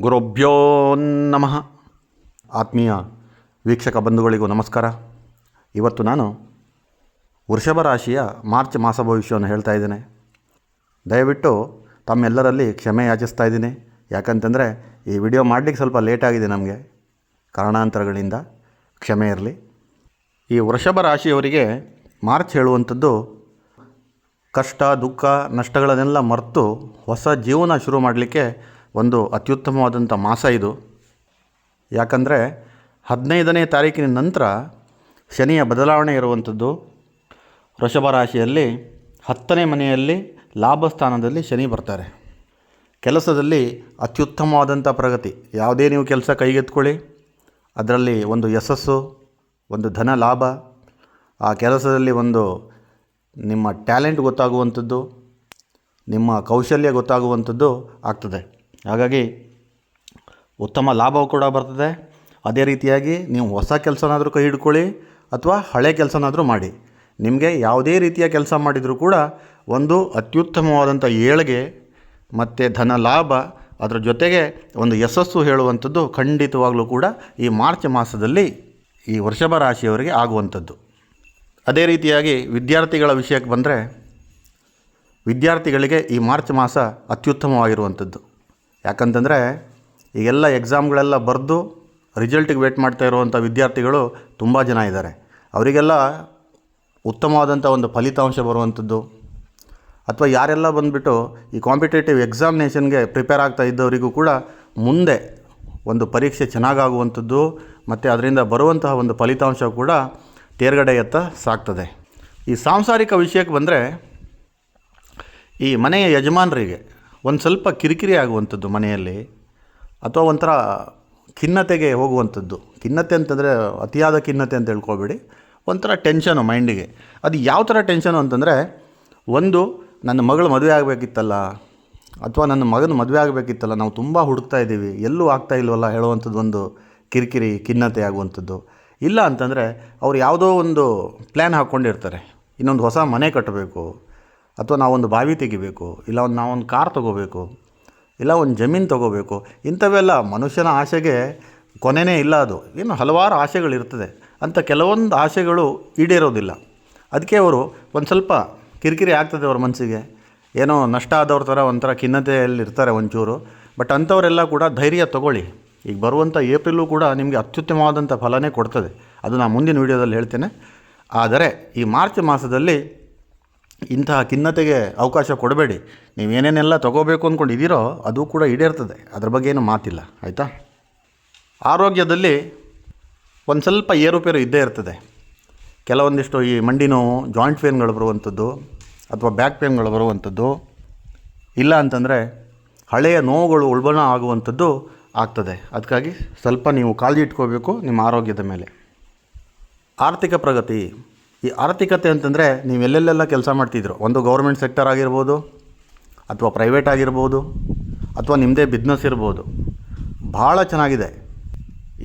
ಗುರುಭ್ಯೋ ನಮಃ. ಆತ್ಮೀಯ ವೀಕ್ಷಕ ಬಂಧುಗಳಿಗೂ ನಮಸ್ಕಾರ. ಇವತ್ತು ನಾನು ವೃಷಭ ರಾಶಿಯ ಮಾರ್ಚ್ ಮಾಸ ಭವಿಷ್ಯವನ್ನು ಹೇಳ್ತಾ ಇದ್ದೇನೆ. ದಯವಿಟ್ಟು ತಮ್ಮೆಲ್ಲರಲ್ಲಿ ಕ್ಷಮೆ ಯಾಚಿಸ್ತಾ ಇದ್ದೀನಿ. ಯಾಕಂತಂದರೆ ಈ ವಿಡಿಯೋ ಮಾಡಲಿಕ್ಕೆ ಸ್ವಲ್ಪ ಲೇಟ್ ಆಗಿದೆ ನಮಗೆ. ಕಾರಣಾಂತರಗಳಿಂದ ಕ್ಷಮೆ ಇರಲಿ. ಈ ವೃಷಭ ರಾಶಿಯವರಿಗೆ ಮಾರ್ಚ್ ಹೇಳುವಂಥದ್ದು ಕಷ್ಟ, ದುಃಖ, ನಷ್ಟಗಳನ್ನೆಲ್ಲ ಮರೆತು ಹೊಸ ಜೀವನ ಶುರು ಮಾಡಲಿಕ್ಕೆ ಒಂದು ಅತ್ಯುತ್ತಮವಾದಂಥ ಮಾಸ ಇದು. ಯಾಕಂದರೆ ಹದಿನೈದನೇ ತಾರೀಕಿನ ನಂತರ ಶನಿಯ ಬದಲಾವಣೆ ಇರುವಂಥದ್ದು. ವೃಷಭ ರಾಶಿಯಲ್ಲಿ ಹತ್ತನೇ ಮನೆಯಲ್ಲಿ ಲಾಭ ಸ್ಥಾನದಲ್ಲಿ ಶನಿ ಬರ್ತಾರೆ. ಕೆಲಸದಲ್ಲಿ ಅತ್ಯುತ್ತಮವಾದಂಥ ಪ್ರಗತಿ. ಯಾವುದೇ ನೀವು ಕೆಲಸ ಕೈಗೆತ್ಕೊಳ್ಳಿ ಅದರಲ್ಲಿ ಒಂದು ಯಶಸ್ಸು, ಒಂದು ಧನ ಲಾಭ. ಆ ಕೆಲಸದಲ್ಲಿ ಒಂದು ನಿಮ್ಮ ಟ್ಯಾಲೆಂಟ್ ಗೊತ್ತಾಗುವಂಥದ್ದು, ನಿಮ್ಮ ಕೌಶಲ್ಯ ಗೊತ್ತಾಗುವಂಥದ್ದು ಆಗ್ತದೆ. ಹಾಗಾಗಿ ಉತ್ತಮ ಲಾಭವು ಕೂಡ ಬರ್ತದೆ. ಅದೇ ರೀತಿಯಾಗಿ ನೀವು ಹೊಸ ಕೆಲಸನಾದರೂ ಕೈ ಹಿಡ್ಕೊಳ್ಳಿ ಅಥವಾ ಹಳೆ ಕೆಲಸನಾದರೂ ಮಾಡಿ. ನಿಮಗೆ ಯಾವುದೇ ರೀತಿಯ ಕೆಲಸ ಮಾಡಿದರೂ ಕೂಡ ಒಂದು ಅತ್ಯುತ್ತಮವಾದಂಥ ಏಳಿಗೆ ಮತ್ತು ಧನ ಲಾಭ ಅದರ ಜೊತೆಗೆ ಒಂದು ಯಶಸ್ಸು ಹೇಳುವಂಥದ್ದು ಖಂಡಿತವಾಗಲೂ ಕೂಡ ಈ ಮಾರ್ಚ್ ಮಾಸದಲ್ಲಿ ಈ ವೃಷಭ ರಾಶಿಯವರಿಗೆ ಆಗುವಂಥದ್ದು. ಅದೇ ರೀತಿಯಾಗಿ ವಿದ್ಯಾರ್ಥಿಗಳ ವಿಷಯಕ್ಕೆ ಬಂದರೆ ವಿದ್ಯಾರ್ಥಿಗಳಿಗೆ ಈ ಮಾರ್ಚ್ ಮಾಸ ಅತ್ಯುತ್ತಮವಾಗಿರುವಂಥದ್ದು. ಯಾಕಂತಂದರೆ ಈಗೆಲ್ಲ ಎಕ್ಸಾಮ್ಗಳೆಲ್ಲ ಬರೆದು ರಿಸಲ್ಟಿಗೆ ವೇಟ್ ಮಾಡ್ತಾ ಇರುವಂಥ ವಿದ್ಯಾರ್ಥಿಗಳು ತುಂಬ ಜನ ಇದ್ದಾರೆ. ಅವರಿಗೆಲ್ಲ ಉತ್ತಮವಾದಂಥ ಒಂದು ಫಲಿತಾಂಶ ಬರುವಂಥದ್ದು. ಅಥವಾ ಯಾರೆಲ್ಲ ಬಂದುಬಿಟ್ಟು ಈ ಕಾಂಪಿಟೇಟಿವ್ ಎಕ್ಸಾಮಿನೇಷನ್ಗೆ ಪ್ರಿಪೇರ್ ಆಗ್ತಾ ಇದ್ದವರಿಗೂ ಕೂಡ ಮುಂದೆ ಒಂದು ಪರೀಕ್ಷೆ ಚೆನ್ನಾಗಾಗುವಂಥದ್ದು ಮತ್ತು ಅದರಿಂದ ಬರುವಂತಹ ಒಂದು ಫಲಿತಾಂಶ ಕೂಡ ತೇರ್ಗಡೆಯತ್ತ ಸಾಕ್ತದೆ. ಈ ಸಾಂಸಾರಿಕ ವಿಷಯಕ್ಕೆ ಬಂದರೆ ಈ ಮನೆಯ ಯಜಮಾನರಿಗೆ ಒಂದು ಸ್ವಲ್ಪ ಕಿರಿಕಿರಿ ಆಗುವಂಥದ್ದು ಮನೆಯಲ್ಲಿ ಅಥವಾ ಒಂಥರ ಖಿನ್ನತೆಗೆ ಹೋಗುವಂಥದ್ದು. ಖಿನ್ನತೆ ಅಂತಂದರೆ ಅತಿಯಾದ ಖಿನ್ನತೆ ಅಂತ ಹೇಳ್ಕೊಬೇಡಿ. ಒಂಥರ ಟೆನ್ಷನು ಮೈಂಡಿಗೆ. ಅದು ಯಾವ ಥರ ಟೆನ್ಷನು ಅಂತಂದರೆ, ಒಂದು, ನನ್ನ ಮಗಳು ಮದುವೆ ಆಗಬೇಕಿತ್ತಲ್ಲ, ಅಥವಾ ನನ್ನ ಮಗನ ಮದುವೆ ಆಗಬೇಕಿತ್ತಲ್ಲ, ನಾವು ತುಂಬ ಹುಡುಕ್ತಾ ಇದ್ದೀವಿ, ಎಲ್ಲೂ ಆಗ್ತಾ ಇಲ್ವಲ್ಲ ಹೇಳುವಂಥದ್ದು ಒಂದು ಕಿರಿಕಿರಿ, ಖಿನ್ನತೆ ಆಗುವಂಥದ್ದು. ಇಲ್ಲ ಅಂತಂದರೆ, ಅವ್ರು ಯಾವುದೋ ಒಂದು ಪ್ಲ್ಯಾನ್ ಹಾಕ್ಕೊಂಡಿರ್ತಾರೆ. ಇನ್ನೊಂದು ಹೊಸ ಮನೆ ಕಟ್ಟಬೇಕು. ಅಥವಾ ನಾವೊಂದು ಬಾವಿ ತೆಗಿಬೇಕು, ಇಲ್ಲ ಒಂದು ನಾವೊಂದು ಕಾರ್ ತೊಗೋಬೇಕು, ಇಲ್ಲ ಒಂದು ಜಮೀನು ತೊಗೋಬೇಕು, ಇಂಥವೆಲ್ಲ ಮನುಷ್ಯನ ಆಸೆಗೆ ಕೊನೆಯೇ ಇಲ್ಲ ಅದು. ಇನ್ನು ಹಲವಾರು ಆಸೆಗಳಿರ್ತದೆ ಅಂಥ ಕೆಲವೊಂದು ಆಸೆಗಳು ಈಡೇರೋದಿಲ್ಲ. ಅದಕ್ಕೆ ಅವರು ಒಂದು ಸ್ವಲ್ಪ ಕಿರಿಕಿರಿ ಆಗ್ತದೆ ಅವ್ರ ಮನಸ್ಸಿಗೆ. ಏನೋ ನಷ್ಟ ಆದವ್ರ ಥರ ಒಂಥರ ಖಿನ್ನತೆಯಲ್ಲಿರ್ತಾರೆ ಒಂಚೂರು. ಬಟ್ ಅಂಥವರೆಲ್ಲ ಕೂಡ ಧೈರ್ಯ ತಗೊಳ್ಳಿ. ಈಗ ಬರುವಂಥ ಏಪ್ರಿಲು ಕೂಡ ನಿಮಗೆ ಅತ್ಯುತ್ತಮವಾದಂಥ ಫಲನೇ ಕೊಡ್ತದೆ. ಅದು ನಾನು ಮುಂದಿನ ವೀಡಿಯೋದಲ್ಲಿ ಹೇಳ್ತೇನೆ. ಆದರೆ ಈ ಮಾರ್ಚ್ ಮಾಸದಲ್ಲಿ ಇಂತಹ ಖಿನ್ನತೆಗೆ ಅವಕಾಶ ಕೊಡಬೇಡಿ. ನೀವು ಏನೇನೆಲ್ಲ ಅಂದ್ಕೊಂಡು ಅಂದ್ಕೊಂಡಿದ್ದೀರೋ ಅದು ಕೂಡ ಈಡೇರ್ತದೆ. ಅದ್ರ ಬಗ್ಗೆ ಏನು ಮಾತಿಲ್ಲ, ಆಯಿತಾ? ಆರೋಗ್ಯದಲ್ಲಿ ಒಂದು ಸ್ವಲ್ಪ ಏರುಪೇರು ಇದ್ದೇ ಇರ್ತದೆ. ಕೆಲವೊಂದಿಷ್ಟು ಈ ಮಂಡಿ ನೋವು ಜಾಯಿಂಟ್ ಪೇನ್ಗಳು ಬರುವಂಥದ್ದು ಅಥವಾ ಬ್ಯಾಕ್ ಪೇನ್ಗಳು ಬರುವಂಥದ್ದು. ಇಲ್ಲ ಅಂತಂದರೆ ಹಳೆಯ ನೋವುಗಳು ಉಳ್ಬಣ ಆಗುವಂಥದ್ದು ಆಗ್ತದೆ. ಅದಕ್ಕಾಗಿ ಸ್ವಲ್ಪ ನೀವು ಕಾಳಜಿ ಇಟ್ಕೋಬೇಕು ನಿಮ್ಮ ಆರೋಗ್ಯದ ಮೇಲೆ. ಆರ್ಥಿಕ ಪ್ರಗತಿ ಈ ಆರ್ಥಿಕತೆ ಅಂತಂದರೆ ನೀವು ಎಲ್ಲೆಲ್ಲೆಲ್ಲ ಕೆಲಸ ಮಾಡ್ತಿದ್ರು. ಒಂದು ಗೌರ್ಮೆಂಟ್ ಸೆಕ್ಟರ್ ಆಗಿರ್ಬೋದು, ಅಥವಾ ಪ್ರೈವೇಟ್ ಆಗಿರ್ಬೋದು, ಅಥವಾ ನಿಮ್ಮದೇ ಬಿಸ್ನೆಸ್ ಇರ್ಬೋದು. ಭಾಳ ಚೆನ್ನಾಗಿದೆ.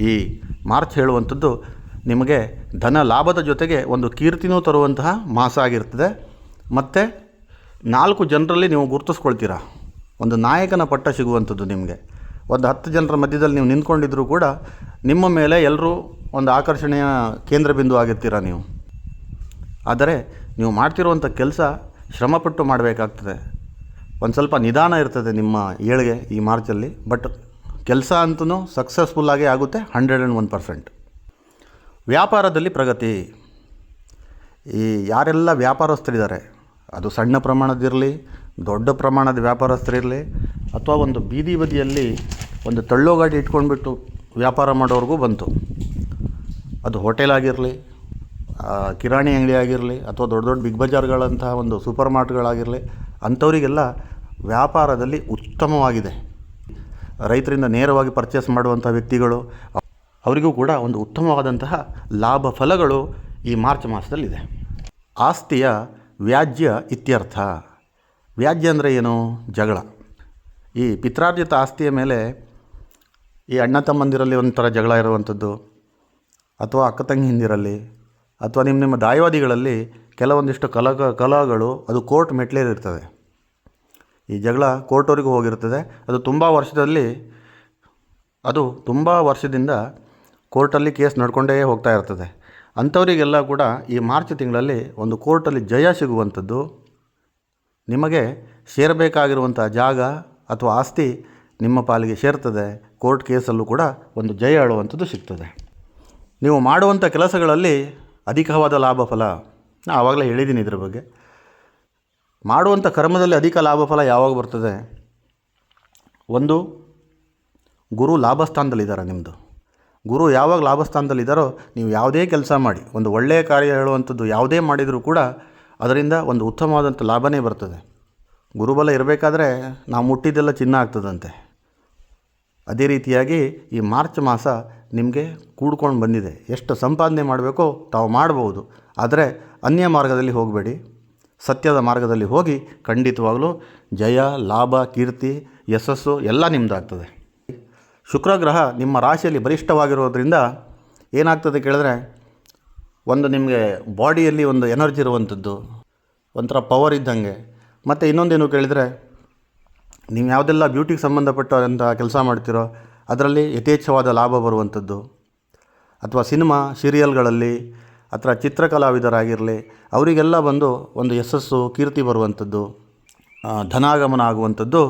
ಈ ಮಾರ್ಚ್ ಹೇಳುವಂಥದ್ದು ನಿಮಗೆ ಧನ ಲಾಭದ ಜೊತೆಗೆ ಒಂದು ಕೀರ್ತಿನೂ ತರುವಂತಹ ಮಾಸ ಆಗಿರ್ತದೆ. ಮತ್ತು ನಾಲ್ಕು ಜನರಲ್ಲಿ ನೀವು ಗುರುತಿಸ್ಕೊಳ್ತೀರಾ. ಒಂದು ನಾಯಕನ ಪಟ್ಟ ಸಿಗುವಂಥದ್ದು ನಿಮಗೆ. ಒಂದು ಹತ್ತು ಜನರ ಮಧ್ಯದಲ್ಲಿ ನೀವು ನಿಂತ್ಕೊಂಡಿದ್ರೂ ಕೂಡ ನಿಮ್ಮ ಮೇಲೆ ಎಲ್ಲರೂ ಒಂದು ಆಕರ್ಷಣೆಯ ಕೇಂದ್ರ ಬಿಂದು ಆಗಿರ್ತೀರ ನೀವು. ಆದರೆ ನೀವು ಮಾಡ್ತಿರುವಂಥ ಕೆಲಸ ಶ್ರಮಪಟ್ಟು ಮಾಡಬೇಕಾಗ್ತದೆ. ಒಂದು ಸ್ವಲ್ಪ ನಿಧಾನ ಇರ್ತದೆ ನಿಮ್ಮ ಏಳಿಗೆ ಈ ಮಾರ್ಚಲ್ಲಿ, ಬಟ್ ಕೆಲಸ ಅಂತೂ ಸಕ್ಸಸ್ಫುಲ್ಲಾಗಿ ಆಗುತ್ತೆ ಹಂಡ್ರೆಡ್ ಆ್ಯಂಡ್ ಒನ್ ಪರ್ಸೆಂಟ್ ವ್ಯಾಪಾರದಲ್ಲಿ ಪ್ರಗತಿ. ಈ ಯಾರೆಲ್ಲ ವ್ಯಾಪಾರಸ್ಥರಿದ್ದಾರೆ, ಅದು ಸಣ್ಣ ಪ್ರಮಾಣದಿರಲಿ, ದೊಡ್ಡ ಪ್ರಮಾಣದ ವ್ಯಾಪಾರಸ್ಥರಿರಲಿ, ಅಥವಾ ಒಂದು ಬೀದಿ ಬದಿಯಲ್ಲಿ ಒಂದು ತಳ್ಳೋ ಗಾಡಿ ಇಟ್ಕೊಂಡ್ಬಿಟ್ಟು ವ್ಯಾಪಾರ ಮಾಡೋರಿಗೂ ಬಂತು. ಅದು ಹೋಟೆಲ್ ಆಗಿರಲಿ ಕಿರಾಣಿ ಅಂಗಡಿ ಆಗಿರಲಿ ಅಥವಾ ದೊಡ್ಡ ದೊಡ್ಡ ಬಿಗ್ ಬಜಾರ್ಗಳಂತಹ ಒಂದು ಸೂಪರ್ ಮಾರ್ಟ್ಗಳಾಗಿರಲಿ ಅಂಥವರಿಗೆಲ್ಲ ವ್ಯಾಪಾರದಲ್ಲಿ ಉತ್ತಮವಾಗಿದೆ. ರೈತರಿಂದ ನೇರವಾಗಿ ಪರ್ಚೇಸ್ ಮಾಡುವಂಥ ವ್ಯಕ್ತಿಗಳು, ಅವರಿಗೂ ಕೂಡ ಒಂದು ಉತ್ತಮವಾದಂತಹ ಲಾಭ ಫಲಗಳು ಈ ಮಾರ್ಚ್ ಮಾಸದಲ್ಲಿದೆ. ಆಸ್ತಿಯ ವ್ಯಾಜ್ಯ ಇತ್ಯರ್ಥ. ವ್ಯಾಜ್ಯ ಅಂದರೆ ಏನು? ಜಗಳ. ಈ ಪಿತ್ರಾರ್ಜಿತ ಆಸ್ತಿಯ ಮೇಲೆ ಈ ಅಣ್ಣ ತಮ್ಮಂದಿರಲ್ಲಿ ಒಂಥರ ಜಗಳ ಇರುವಂಥದ್ದು, ಅಥವಾ ಅಕ್ಕ ತಂಗಿಯಂದಿರಲ್ಲಿ ಅಥವಾ ನಿಮ್ಮ ನಿಮ್ಮ ದಾಯವಾದಿಗಳಲ್ಲಿ ಕೆಲವೊಂದಿಷ್ಟು ಕಲಕ ಕಲಹಗಳು ಅದು ಕೋರ್ಟ್ ಮೆಟ್ಲೇರಿರ್ತದೆ ಈ ಜಗಳ ಕೋರ್ಟ್ವರೆಗೂ ಹೋಗಿರ್ತದೆ ಅದು ತುಂಬ ವರ್ಷದಲ್ಲಿ, ಅದು ತುಂಬ ವರ್ಷದಿಂದ ಕೋರ್ಟಲ್ಲಿ ಕೇಸ್ ನಡ್ಕೊಂಡೇ ಹೋಗ್ತಾ ಇರ್ತದೆ. ಅಂಥವರಿಗೆಲ್ಲ ಕೂಡ ಈ ಮಾರ್ಚ್ ತಿಂಗಳಲ್ಲಿ ಒಂದು ಕೋರ್ಟಲ್ಲಿ ಜಯ ಸಿಗುವಂಥದ್ದು, ನಿಮಗೆ ಸೇರಬೇಕಾಗಿರುವಂಥ ಜಾಗ ಅಥವಾ ಆಸ್ತಿ ನಿಮ್ಮ ಪಾಲಿಗೆ ಸೇರ್ತದೆ. ಕೋರ್ಟ್ ಕೇಸಲ್ಲೂ ಕೂಡ ಒಂದು ಜಯ ಆಳುವಂಥದ್ದು ಸಿಗ್ತದೆ. ನೀವು ಮಾಡುವಂಥ ಕೆಲಸಗಳಲ್ಲಿ ಅಧಿಕವಾದ ಲಾಭ ಫಲ. ನಾನು ಆವಾಗಲೇ ಹೇಳಿದ್ದೀನಿ ಇದ್ರ ಬಗ್ಗೆ. ಮಾಡುವಂಥ ಕರ್ಮದಲ್ಲಿ ಅಧಿಕ ಲಾಭ ಫಲ ಯಾವಾಗ ಬರ್ತದೆ? ಒಂದು, ಗುರು ಲಾಭಸ್ಥಾನದಲ್ಲಿದ್ದಾರೆ ನಿಮ್ಮದು ಗುರು ಯಾವಾಗ ಲಾಭಸ್ಥಾನದಲ್ಲಿದ್ದಾರೋ ನೀವು ಯಾವುದೇ ಕೆಲಸ ಮಾಡಿ, ಒಂದು ಒಳ್ಳೆಯ ಕಾರ್ಯ ಹೇಳುವಂಥದ್ದು ಯಾವುದೇ ಮಾಡಿದರೂ ಕೂಡ ಅದರಿಂದ ಒಂದು ಉತ್ತಮವಾದಂಥ ಲಾಭನೇ ಬರ್ತದೆ. ಗುರುಬಲ ಇರಬೇಕಾದ್ರೆ ನಾವು ಮುಟ್ಟಿದ್ದೆಲ್ಲ ಚಿನ್ನ ಆಗ್ತದಂತೆ. ಅದೇ ರೀತಿಯಾಗಿ ಈ ಮಾರ್ಚ್ ಮಾಸ ನಿಮಗೆ ಕೂಡ್ಕೊಂಡು ಬಂದಿದೆ. ಎಷ್ಟು ಸಂಪಾದನೆ ಮಾಡಬೇಕೋ ತಾವು ಮಾಡಬಹುದು ಆದರೆ ಅನ್ಯ ಮಾರ್ಗದಲ್ಲಿ ಹೋಗಬೇಡಿ. ಸತ್ಯದ ಮಾರ್ಗದಲ್ಲಿ ಹೋಗಿ ಖಂಡಿತವಾಗಲೂ ಜಯ, ಲಾಭ, ಕೀರ್ತಿ, ಯಶಸ್ಸು ಎಲ್ಲ ನಿಮ್ಮದಾಗ್ತದೆ ಶುಕ್ರ ಗ್ರಹ ನಿಮ್ಮ ರಾಶಿಯಲ್ಲಿ ಬಲಿಷ್ಠವಾಗಿರೋದ್ರಿಂದ ಏನಾಗ್ತದೆ ಕೇಳಿದ್ರೆ ಒಂದು ನಿಮಗೆ ಬಾಡಿಯಲ್ಲಿ ಒಂದು ಎನರ್ಜಿ ಇರುವಂಥದ್ದು, ಒಂಥರ ಪವರ್ ಇದ್ದಂಗೆ. ಮತ್ತು ಇನ್ನೊಂದೇನು ಕೇಳಿದರೆ, ನೀವು ಯಾವುದೆಲ್ಲ ಬ್ಯೂಟಿಗೆ ಸಂಬಂಧಪಟ್ಟಂಥ ಕೆಲಸ ಮಾಡ್ತೀರೋ ಅದರಲ್ಲಿ ಯಥೇಚ್ಛವಾದ ಲಾಭ ಬರುವಂಥದ್ದು. ಅಥವಾ ಸಿನಿಮಾ, ಸೀರಿಯಲ್ಗಳಲ್ಲಿ, ಅಥವಾ ಚಿತ್ರಕಲಾವಿದರಾಗಿರಲಿ, ಅವರಿಗೆಲ್ಲ ಬಂದು ಒಂದು ಯಶಸ್ಸು, ಕೀರ್ತಿ ಬರುವಂಥದ್ದು ಧನಾಗಮನ ಆಗುವಂಥದ್ದು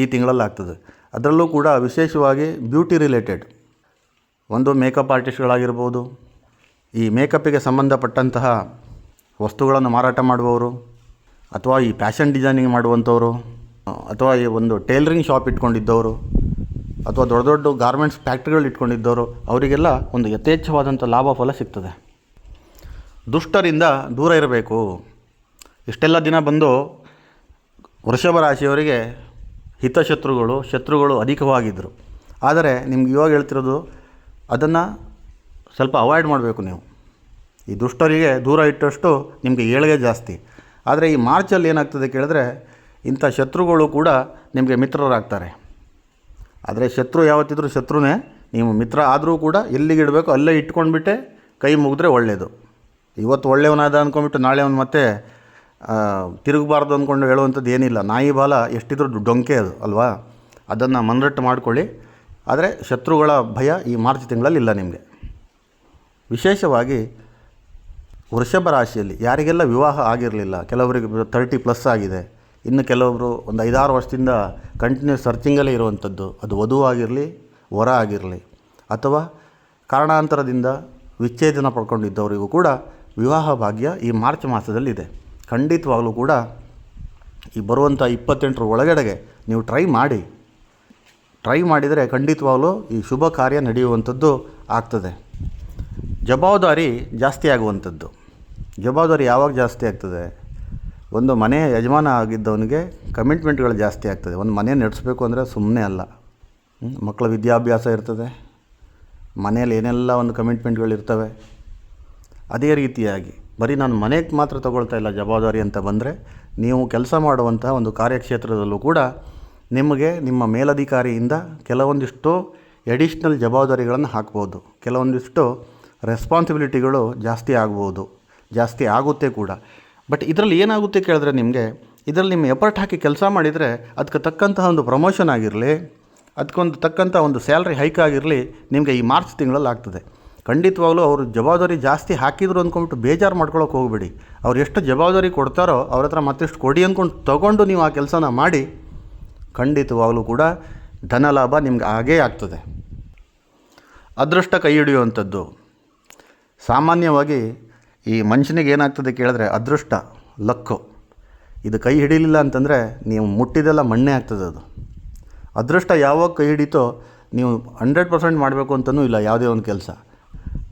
ಈ ತಿಂಗಳಲ್ಲಿ ಆಗ್ತದೆ ಅದರಲ್ಲೂ ಕೂಡ ವಿಶೇಷವಾಗಿ ಬ್ಯೂಟಿ ರಿಲೇಟೆಡ್. ಒಂದು ಮೇಕಪ್ ಆರ್ಟಿಸ್ಟ್ಗಳಾಗಿರ್ಬೋದು, ಈ ಮೇಕಪ್ಪಿಗೆ ಸಂಬಂಧಪಟ್ಟಂತಹ ವಸ್ತುಗಳನ್ನು ಮಾರಾಟ ಮಾಡುವವರು, ಅಥವಾ ಈ ಫ್ಯಾಷನ್ ಡಿಸೈನಿಂಗ್ ಮಾಡುವಂಥವರು, ಅಥವಾ ಈ ಒಂದು ಟೈಲರಿಂಗ್ ಶಾಪ್ ಇಟ್ಕೊಂಡಿದ್ದವರು ಅಥವಾ ದೊಡ್ಡ ದೊಡ್ಡ ಗಾರ್ಮೆಂಟ್ಸ್ ಫ್ಯಾಕ್ಟ್ರಿಗಳು ಇಟ್ಕೊಂಡಿದ್ದವರು, ಅವರಿಗೆಲ್ಲ ಒಂದು ಯಥೇಚ್ಛವಾದಂಥ ಲಾಭ ಫಲ ಸಿಗ್ತದೆ. ದುಷ್ಟರಿಂದ ದೂರ ಇರಬೇಕು. ಇಷ್ಟೆಲ್ಲ ದಿನ ಬಂದು ವೃಷಭ ರಾಶಿಯವರಿಗೆ ಹಿತಶತ್ರುಗಳು, ಶತ್ರುಗಳು ಅಧಿಕವಾಗಿದ್ದರು ಆದರೆ ನಿಮ್ಗೆ ಇವಾಗ ಹೇಳ್ತಿರೋದು, ಅದನ್ನು ಸ್ವಲ್ಪ ಅವಾಯ್ಡ್ ಮಾಡಬೇಕು ನೀವು. ಈ ದುಷ್ಟರಿಗೆ ದೂರ ಇಟ್ಟಷ್ಟು ನಿಮಗೆ ಏಳಿಗೆ ಜಾಸ್ತಿ. ಆದರೆ ಈ ಮಾರ್ಚಲ್ಲಿ ಏನಾಗ್ತದೆ ಕೇಳಿದ್ರೆ ಇಂಥ ಶತ್ರುಗಳು ಕೂಡ ನಿಮಗೆ ಮಿತ್ರರಾಗ್ತಾರೆ. ಆದರೆ ಶತ್ರು ಯಾವತ್ತಿದ್ರೂ ಶತ್ರುನೇ. ನೀವು ಮಿತ್ರ ಆದರೂ ಕೂಡ ಎಲ್ಲಿಗೆ ಇಡಬೇಕು ಅಲ್ಲೇ ಇಟ್ಕೊಂಡ್ಬಿಟ್ಟೆ ಕೈ ಮುಗಿದ್ರೆ ಒಳ್ಳೆಯದು ಇವತ್ತು ಒಳ್ಳೆಯವನಾದ ಅಂದ್ಕೊಂಡ್ಬಿಟ್ಟು ನಾಳೆ ಅವನು ಮತ್ತೆ ತಿರುಗಬಾರ್ದು ಅಂದ್ಕೊಂಡು ಹೇಳುವಂಥದ್ದು ಏನಿಲ್ಲ. ನಾಯಿ ಬಾಲ ಎಷ್ಟಿದ್ರೂ ಡೊಂಕೆ ಅದು, ಅಲ್ವಾ? ಅದನ್ನು ಮನರಟ್ಟು ಮಾಡ್ಕೊಳ್ಳಿ. ಆದರೆ ಶತ್ರುಗಳ ಭಯ ಈ ಮಾರ್ಚ್ ತಿಂಗಳಲ್ಲಿ ಇಲ್ಲ ನಿಮಗೆ. ವಿಶೇಷವಾಗಿ ವೃಷಭ ರಾಶಿಯಲ್ಲಿ ಯಾರಿಗೆಲ್ಲ ವಿವಾಹ ಆಗಿರಲಿಲ್ಲ, ಕೆಲವರಿಗೆ ತರ್ಟಿ ಪ್ಲಸ್ ಆಗಿದೆ ಇನ್ನು ಕೆಲವೊಬ್ಬರು ಒಂದು ಐದಾರು ವರ್ಷದಿಂದ ಕಂಟಿನ್ಯೂಸ್ ಸರ್ಚಿಂಗಲ್ಲೇ ಇರುವಂಥದ್ದು. ಅದು ವಧು ಆಗಿರಲಿ, ವರ ಆಗಿರಲಿ, ಅಥವಾ ಕಾರಣಾಂತರದಿಂದ ವಿಚ್ಛೇದನ ಪಡ್ಕೊಂಡಿದ್ದವರಿಗೂ ಕೂಡ ವಿವಾಹ ಭಾಗ್ಯ ಈ ಮಾರ್ಚ್ ಮಾಸದಲ್ಲಿದೆ. ಖಂಡಿತವಾಗಲೂ ಕೂಡ ಈ ಬರುವಂಥ ಇಪ್ಪತ್ತೆಂಟರ ಒಳಗಡೆಗೆ ನೀವು ಟ್ರೈ ಮಾಡಿ. ಟ್ರೈ ಮಾಡಿದರೆ ಖಂಡಿತವಾಗಲೂ ಈ ಶುಭ ಕಾರ್ಯ ನಡೆಯುವಂಥದ್ದು ಆಗ್ತದೆ. ಜವಾಬ್ದಾರಿ ಜಾಸ್ತಿ ಆಗುವಂಥದ್ದು. ಜವಾಬ್ದಾರಿ ಯಾವಾಗ ಜಾಸ್ತಿ ಆಗ್ತದೆ? ಒಂದು ಮನೆ ಯಜಮಾನ ಆಗಿದ್ದವನಿಗೆ ಕಮಿಟ್ಮೆಂಟ್ಗಳು ಜಾಸ್ತಿ ಆಗ್ತದೆ. ಒಂದು ಮನೆ ನಡೆಸಬೇಕು ಅಂದರೆ ಸುಮ್ಮನೆ ಅಲ್ಲ? ಮಕ್ಕಳ ವಿದ್ಯಾಭ್ಯಾಸ ಇರ್ತದೆ. ಮನೆಯಲ್ಲಿ ಏನೆಲ್ಲ ಒಂದು ಕಮಿಟ್ಮೆಂಟ್ಗಳಿರ್ತವೆ ಅದೇ ರೀತಿಯಾಗಿ ಬರೀ ನಾನು ಮನೆಗೆ ಮಾತ್ರ ತಗೊಳ್ತಾ ಇಲ್ಲ ಜವಾಬ್ದಾರಿ ಅಂತ ಬಂದರೆ ನೀವು ಕೆಲಸ ಮಾಡುವಂಥ ಒಂದು ಕಾರ್ಯಕ್ಷೇತ್ರದಲ್ಲೂ ಕೂಡ ನಿಮಗೆ ನಿಮ್ಮ ಮೇಲಧಿಕಾರಿಯಿಂದ ಕೆಲವೊಂದಿಷ್ಟು ಎಡಿಷ್ನಲ್ ಜವಾಬ್ದಾರಿಗಳನ್ನು ಹಾಕ್ಬೋದು. ಕೆಲವೊಂದಿಷ್ಟು ರೆಸ್ಪಾನ್ಸಿಬಿಲಿಟಿಗಳು ಜಾಸ್ತಿ ಆಗ್ಬೋದು. ಜಾಸ್ತಿ ಆಗುತ್ತೆ ಕೂಡ. ಬಟ್ ಇದರಲ್ಲಿ ಏನಾಗುತ್ತೆ ಕೇಳಿದ್ರೆ ನಿಮಗೆ, ಇದರಲ್ಲಿ ನಿಮ್ಮ ಎಫರ್ಟ್ ಹಾಕಿ ಕೆಲಸ ಮಾಡಿದರೆ ಅದಕ್ಕೆ ತಕ್ಕಂತಹ ಒಂದು ಪ್ರಮೋಷನ್ ಆಗಿರಲಿ ಅದಕ್ಕೊಂದು ತಕ್ಕಂಥ ಒಂದು ಸ್ಯಾಲ್ರಿ ಹೈಕ್ ಆಗಿರಲಿ ನಿಮಗೆ ಈ ಮಾರ್ಚ್ ತಿಂಗಳಲ್ಲಿ ಆಗ್ತದೆ. ಖಂಡಿತವಾಗಲೂ ಅವರು ಜವಾಬ್ದಾರಿ ಜಾಸ್ತಿ ಹಾಕಿದ್ರು ಅಂದ್ಕೊಂಬಿಟ್ಟು ಬೇಜಾರು ಮಾಡ್ಕೊಳಕ್ಕೆ ಹೋಗಬೇಡಿ. ಅವ್ರು ಎಷ್ಟು ಜವಾಬ್ದಾರಿ ಕೊಡ್ತಾರೋ ಅವ್ರ ಹತ್ರ ಮತ್ತಿಷ್ಟು ಕೊಡಿ ಅಂದ್ಕೊಂಡು ತೊಗೊಂಡು ನೀವು ಆ ಕೆಲಸನ ಮಾಡಿ, ಖಂಡಿತವಾಗಲೂ ಕೂಡ ಧನ ಲಾಭ ನಿಮ್ಗೆ ಆಗೇ ಆಗ್ತದೆ. ಅದೃಷ್ಟ ಕೈ ಹಿಡಿಯುವಂಥದ್ದು. ಸಾಮಾನ್ಯವಾಗಿ ಈ ಮನುಷ್ಯನಿಗೆ ಏನಾಗ್ತದೆ ಕೇಳಿದ್ರೆ ಅದೃಷ್ಟ, ಲಕ್ಕು. ಇದು ಕೈ ಹಿಡಿಲಿಲ್ಲ ಅಂತಂದರೆ ನೀವು ಮುಟ್ಟಿದೆಲ್ಲ ಮಣ್ಣೆ ಆಗ್ತದೆ ಅದು. ಅದೃಷ್ಟ ಯಾವಾಗ ಕೈ ಹಿಡಿತೋ ನೀವು ಹಂಡ್ರೆಡ್ ಪರ್ಸೆಂಟ್ ಮಾಡಬೇಕು ಅಂತಲೂ ಇಲ್ಲ, ಯಾವುದೇ ಒಂದು ಕೆಲಸ.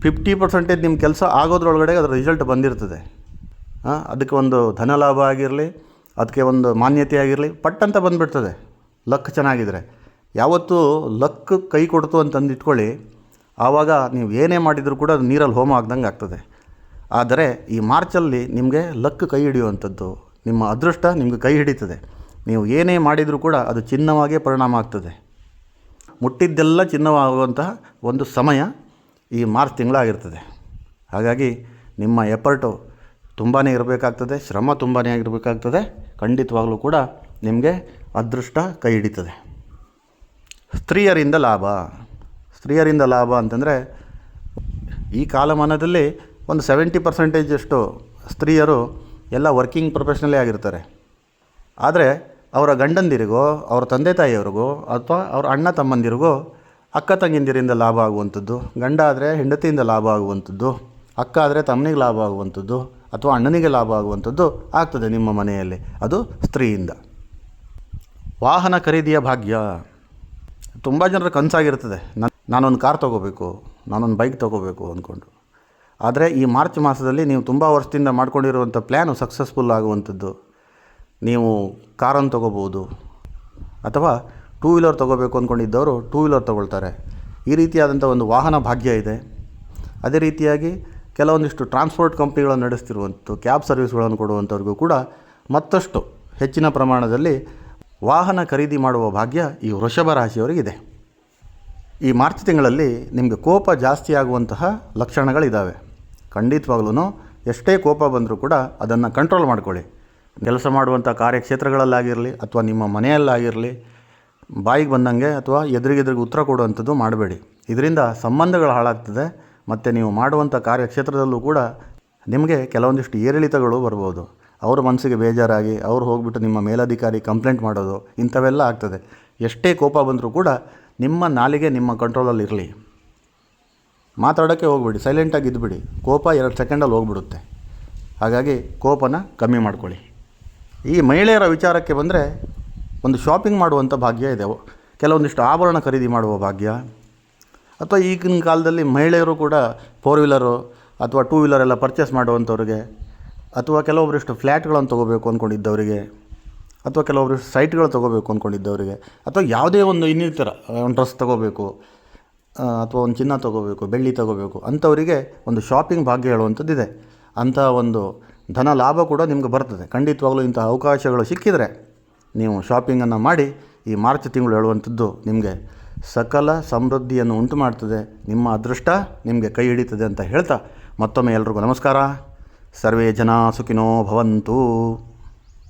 ಫಿಫ್ಟಿ ಪರ್ಸೆಂಟೇಜ್ ನಿಮ್ಮ ಕೆಲಸ ಆಗೋದ್ರೊಳಗಡೆ ಅದರ ರಿಸಲ್ಟ್ ಬಂದಿರ್ತದೆ. ಅದಕ್ಕೆ ಒಂದು ಧನ ಲಾಭ ಆಗಿರಲಿ, ಅದಕ್ಕೆ ಒಂದು ಮಾನ್ಯತೆ ಆಗಿರಲಿ ಪಟ್ ಅಂತ ಬಂದುಬಿಡ್ತದೆ, ಲಕ್ ಚೆನ್ನಾಗಿದ್ದರೆ ಯಾವತ್ತೂ ಲಕ್ ಕೈ ಕೊಡ್ತು ಅಂತಂದು ಇಟ್ಕೊಳ್ಳಿ ಆವಾಗ ನೀವು ಏನೇ ಮಾಡಿದರೂ ಕೂಡ ಅದು ನೀರಲ್ಲಿ ಹೋಮ ಆಗ್ದಂಗೆ ಆಗ್ತದೆ. ಆದರೆ ಈ ಮಾರ್ಚಲ್ಲಿ ನಿಮಗೆ ಲಕ್ ಕೈ ಹಿಡಿಯುವಂಥದ್ದು, ನಿಮ್ಮ ಅದೃಷ್ಟ ನಿಮಗೆ ಕೈ ಹಿಡಿತದೆ. ನೀವು ಏನೇ ಮಾಡಿದರೂ ಕೂಡ ಅದು ಚಿನ್ನವಾಗೇ ಪರಿಣಾಮ ಆಗ್ತದೆ. ಮುಟ್ಟಿದ್ದೆಲ್ಲ ಚಿನ್ನವಾಗುವಂತಹ ಒಂದು ಸಮಯ ಈ ಮಾರ್ಚ್ ತಿಂಗಳಾಗಿರ್ತದೆ. ಹಾಗಾಗಿ ನಿಮ್ಮ ಎಫರ್ಟು ತುಂಬಾ ಇರಬೇಕಾಗ್ತದೆ, ಶ್ರಮ ತುಂಬಾ ಆಗಿರಬೇಕಾಗ್ತದೆ. ಖಂಡಿತವಾಗಲೂ ಕೂಡ ನಿಮಗೆ ಅದೃಷ್ಟ ಕೈ ಹಿಡಿತದೆ. ಸ್ತ್ರೀಯರಿಂದ ಲಾಭ. ಸ್ತ್ರೀಯರಿಂದ ಲಾಭ ಅಂತಂದರೆ ಈ ಕಾಲಮಾನದಲ್ಲಿ ಒಂದು ಸೆವೆಂಟಿ ಪರ್ಸೆಂಟೇಜಷ್ಟು ಸ್ತ್ರೀಯರು ಎಲ್ಲ ವರ್ಕಿಂಗ್ ಪ್ರೊಫೆಷ್ನಲ್ಲೇ ಆಗಿರ್ತಾರೆ. ಆದರೆ ಅವರ ಗಂಡಂದಿರಿಗೋ, ಅವರ ತಂದೆ ತಾಯಿಯವ್ರಿಗೋ, ಅಥವಾ ಅವ್ರ ಅಣ್ಣ ತಮ್ಮಂದಿರಿಗೋ ಅಕ್ಕ ತಂಗಿಂದಿರಿಂದ ಲಾಭ ಆಗುವಂಥದ್ದು, ಗಂಡ ಆದರೆ ಹೆಂಡತಿಯಿಂದ ಲಾಭ ಆಗುವಂಥದ್ದು, ಅಕ್ಕ ಆದರೆ ತಮ್ಮನಿಗೆ ಲಾಭ ಆಗುವಂಥದ್ದು, ಅಥವಾ ಅಣ್ಣನಿಗೆ ಲಾಭ ಆಗುವಂಥದ್ದು ಆಗ್ತದೆ ನಿಮ್ಮ ಮನೆಯಲ್ಲಿ. ಅದು ಸ್ತ್ರೀಯಿಂದ. ವಾಹನ ಖರೀದಿಯ ಭಾಗ್ಯ. ತುಂಬ ಜನರ ಕನಸಾಗಿರ್ತದೆ. ನಾನು ನಾನೊಂದು ಕಾರ್ ತೊಗೋಬೇಕು, ನಾನೊಂದು ಬೈಕ್ ತೊಗೋಬೇಕು ಅಂದ್ಕೊಂಡು. ಆದರೆ ಈ ಮಾರ್ಚ್ ಮಾಸದಲ್ಲಿ ನೀವು ತುಂಬ ವರ್ಷದಿಂದ ಮಾಡ್ಕೊಂಡಿರುವಂಥ ಪ್ಲ್ಯಾನು ಸಕ್ಸಸ್ಫುಲ್ ಆಗುವಂಥದ್ದು. ನೀವು ಕಾರನ್ನು ತೊಗೋಬೋದು ಅಥವಾ ಟೂ ವೀಲರ್ ತೊಗೋಬೇಕು ಅಂದ್ಕೊಂಡಿದ್ದವರು ಟೂ ವೀಲರ್ ತೊಗೊಳ್ತಾರೆ. ಈ ರೀತಿಯಾದಂಥ ಒಂದು ವಾಹನ ಭಾಗ್ಯ ಇದೆ. ಅದೇ ರೀತಿಯಾಗಿ ಕೆಲವೊಂದಿಷ್ಟು ಟ್ರಾನ್ಸ್ಪೋರ್ಟ್ ಕಂಪ್ನಿಗಳನ್ನು ನಡೆಸ್ತಿರುವಂಥ ಕ್ಯಾಬ್ ಸರ್ವಿಸ್ಗಳನ್ನು ಕೊಡುವಂಥವ್ರಿಗೂ ಕೂಡ ಮತ್ತಷ್ಟು ಹೆಚ್ಚಿನ ಪ್ರಮಾಣದಲ್ಲಿ ವಾಹನ ಖರೀದಿ ಮಾಡುವ ಭಾಗ್ಯ ಈ ವೃಷಭ ರಾಶಿಯವರಿಗಿದೆ. ಈ ಮಾರ್ಚ್ ತಿಂಗಳಲ್ಲಿ ನಿಮಗೆ ಕೋಪ ಜಾಸ್ತಿ ಆಗುವಂತಹ ಲಕ್ಷಣಗಳಿದ್ದಾವೆ ಖಂಡಿತವಾಗ್ಲೂ ಎಷ್ಟೇ ಕೋಪ ಬಂದರೂ ಕೂಡ ಅದನ್ನು ಕಂಟ್ರೋಲ್ ಮಾಡ್ಕೊಳ್ಳಿ. ಕೆಲಸ ಮಾಡುವಂಥ ಕಾರ್ಯಕ್ಷೇತ್ರಗಳಲ್ಲಾಗಿರಲಿ ಅಥವಾ ನಿಮ್ಮ ಮನೆಯಲ್ಲಾಗಿರಲಿ, ಬಾಯಿಗೆ ಬಂದಂಗೆ ಅಥವಾ ಎದುರಿಗೆದುರಿಗೆ ಉತ್ತರ ಕೊಡುವಂಥದ್ದು ಮಾಡಬೇಡಿ. ಇದರಿಂದ ಸಂಬಂಧಗಳು ಹಾಳಾಗ್ತದೆ ಮತ್ತು ನೀವು ಮಾಡುವಂಥ ಕಾರ್ಯಕ್ಷೇತ್ರದಲ್ಲೂ ಕೂಡ ನಿಮಗೆ ಕೆಲವೊಂದಿಷ್ಟು ಏರಿಳಿತಗಳು ಬರ್ಬೋದು. ಅವ್ರ ಮನಸ್ಸಿಗೆ ಬೇಜಾರಾಗಿ, ಅವ್ರು ಹೋಗ್ಬಿಟ್ಟು ನಿಮ್ಮ ಮೇಲಧಿಕಾರಿ ಕಂಪ್ಲೇಂಟ್ ಮಾಡೋದು ಇಂಥವೆಲ್ಲ ಆಗ್ತದೆ. ಎಷ್ಟೇ ಕೋಪ ಬಂದರೂ ಕೂಡ ನಿಮ್ಮ ನಾಲಿಗೆ ನಿಮ್ಮ ಕಂಟ್ರೋಲಲ್ಲಿ ಇರಲಿ ಮಾತಾಡೋಕ್ಕೆ ಹೋಗ್ಬೇಡಿ ಸೈಲೆಂಟಾಗಿ ಇದ್ಬಿಡಿ. ಕೋಪ ಎರಡು ಸೆಕೆಂಡಲ್ಲಿ ಹೋಗ್ಬಿಡುತ್ತೆ. ಹಾಗಾಗಿ ಕೋಪನ ಕಮ್ಮಿ ಮಾಡ್ಕೊಳ್ಳಿ. ಈ ಮಹಿಳೆಯರ ವಿಚಾರಕ್ಕೆ ಬಂದರೆ ಒಂದು ಶಾಪಿಂಗ್ ಮಾಡುವಂಥ ಭಾಗ್ಯ ಇದೆ. ಕೆಲವೊಂದಿಷ್ಟು ಆಭರಣ ಖರೀದಿ ಮಾಡುವ ಭಾಗ್ಯ. ಅಥವಾ ಈಗಿನ ಕಾಲದಲ್ಲಿ ಮಹಿಳೆಯರು ಕೂಡ ಫೋರ್ ವೀಲರು ಅಥವಾ ಟೂ ವೀಲರ್ ಎಲ್ಲ ಪರ್ಚೇಸ್ ಮಾಡುವಂಥವ್ರಿಗೆ, ಅಥವಾ ಕೆಲವೊಬ್ಬರಿಷ್ಟು ಫ್ಲ್ಯಾಟ್ಗಳನ್ನು ತೊಗೋಬೇಕು ಅಂದ್ಕೊಂಡಿದ್ದವರಿಗೆ ಅಥವಾ ಕೆಲವೊಬ್ಬರಿಷ್ಟು ಸೈಟ್ಗಳು ತೊಗೋಬೇಕು ಅಂದ್ಕೊಂಡಿದ್ದವರಿಗೆ ಅಥವಾ ಯಾವುದೇ ಒಂದು ಇನ್ನಿತರ, ಒಂದು ಡ್ರೆಸ್ ತೊಗೋಬೇಕು ಅಥವಾ ಒಂದು ಚಿನ್ನ ತೊಗೋಬೇಕು, ಬೆಳ್ಳಿ ತೊಗೋಬೇಕು, ಅಂಥವರಿಗೆ ಒಂದು ಶಾಪಿಂಗ್ ಭಾಗ್ಯ ಹೇಳುವಂಥದ್ದಿದೆ. ಅಂಥ ಒಂದು ಧನ ಲಾಭ ಕೂಡ ನಿಮ್ಗೆ ಬರ್ತದೆ. ಖಂಡಿತವಾಗಲೂ ಇಂಥ ಅವಕಾಶಗಳು ಸಿಕ್ಕಿದರೆ ನೀವು ಶಾಪಿಂಗನ್ನು ಮಾಡಿ ಈ ಮಾರ್ಚ್ ತಿಂಗಳು ಹೇಳುವಂಥದ್ದು ನಿಮಗೆ ಸಕಲ ಸಮೃದ್ಧಿಯನ್ನು ಉಂಟು ಮಾಡ್ತದೆ ನಿಮ್ಮ ಅದೃಷ್ಟ ನಿಮಗೆ ಕೈ ಹಿಡಿತದೆ ಅಂತ ಹೇಳ್ತಾ ಮತ್ತೊಮ್ಮೆ ಎಲ್ರಿಗೂ ನಮಸ್ಕಾರ. ಸರ್ವೇ ಜನ ಸುಖಿನೋ ಭವಂತು.